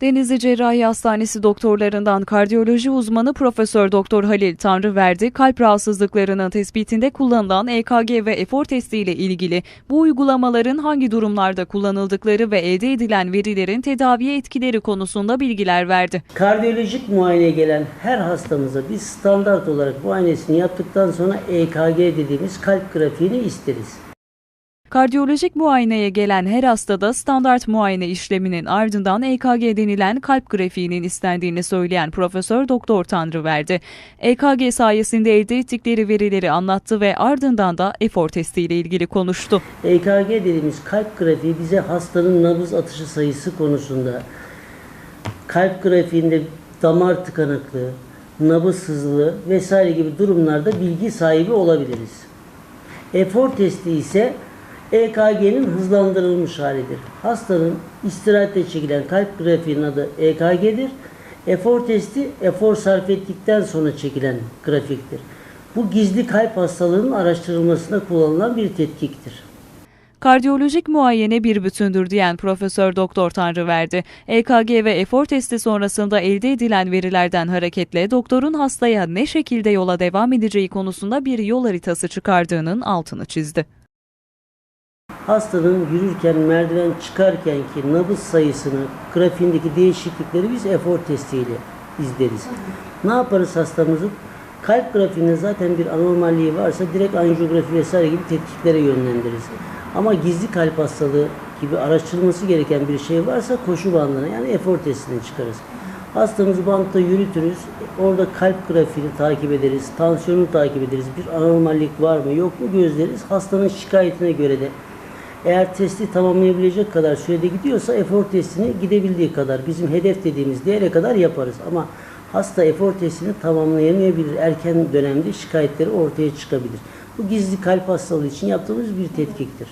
Denizli Cerrahi Hastanesi doktorlarından kardiyoloji uzmanı Profesör Doktor Halil Tanrıverdi, kalp rahatsızlıklarının tespitinde kullanılan EKG ve efor testi ile ilgili bu uygulamaların hangi durumlarda kullanıldıkları ve elde edilen verilerin tedaviye etkileri konusunda bilgiler verdi. Kardiyolojik muayeneye gelen her hastamıza biz standart olarak muayenesini yaptıktan sonra EKG dediğimiz kalp grafiğini isteriz. Kardiyolojik muayeneye gelen her hastada standart muayene işleminin ardından EKG denilen kalp grafiğinin istendiğini söyleyen Profesör Doktor Tanrıverdi, EKG sayesinde elde ettikleri verileri anlattı ve ardından da efor testi ile ilgili konuştu. EKG dediğimiz kalp grafiği bize hastanın nabız atışı sayısı konusunda, kalp grafiğinde damar tıkanıklığı, nabız hızlılığı vesaire gibi durumlarda bilgi sahibi olabiliriz. Efor testi ise EKG'nin hızlandırılmış halidir. Hastanın istirahatte çekilen kalp grafiğinin adı EKG'dir. Efor testi efor sarf ettikten sonra çekilen grafiktir. Bu gizli kalp hastalığının araştırılmasında kullanılan bir tetkiktir. Kardiyolojik muayene bir bütündür diyen Profesör Doktor Tanrıverdi, EKG ve efor testi sonrasında elde edilen verilerden hareketle doktorun hastaya ne şekilde yola devam edeceği konusunda bir yol haritası çıkardığının altını çizdi. Hastanın yürürken, merdiven çıkarken ki nabız sayısını, grafiğindeki değişiklikleri biz efor testiyle izleriz. Ne yaparız hastamızın? Kalp grafiğinde zaten bir anormalliği varsa direkt anjiyografi vesaire gibi tetkiklere yönlendiririz. Ama gizli kalp hastalığı gibi araştırılması gereken bir şey varsa koşu bandına yani efor testini çıkarız. Hastamızı bantta yürütürüz. Orada kalp grafiğini takip ederiz. Tansiyonu takip ederiz. Bir anormallik var mı yok mu gözleriz. Hastanın şikayetine göre de eğer testi tamamlayabilecek kadar sürede gidiyorsa efor testini gidebildiği kadar bizim hedef dediğimiz değere kadar yaparız. Ama hasta efor testini tamamlayamayabilir. Erken dönemde şikayetleri ortaya çıkabilir. Bu gizli kalp hastalığı için yaptığımız bir tetkiktir.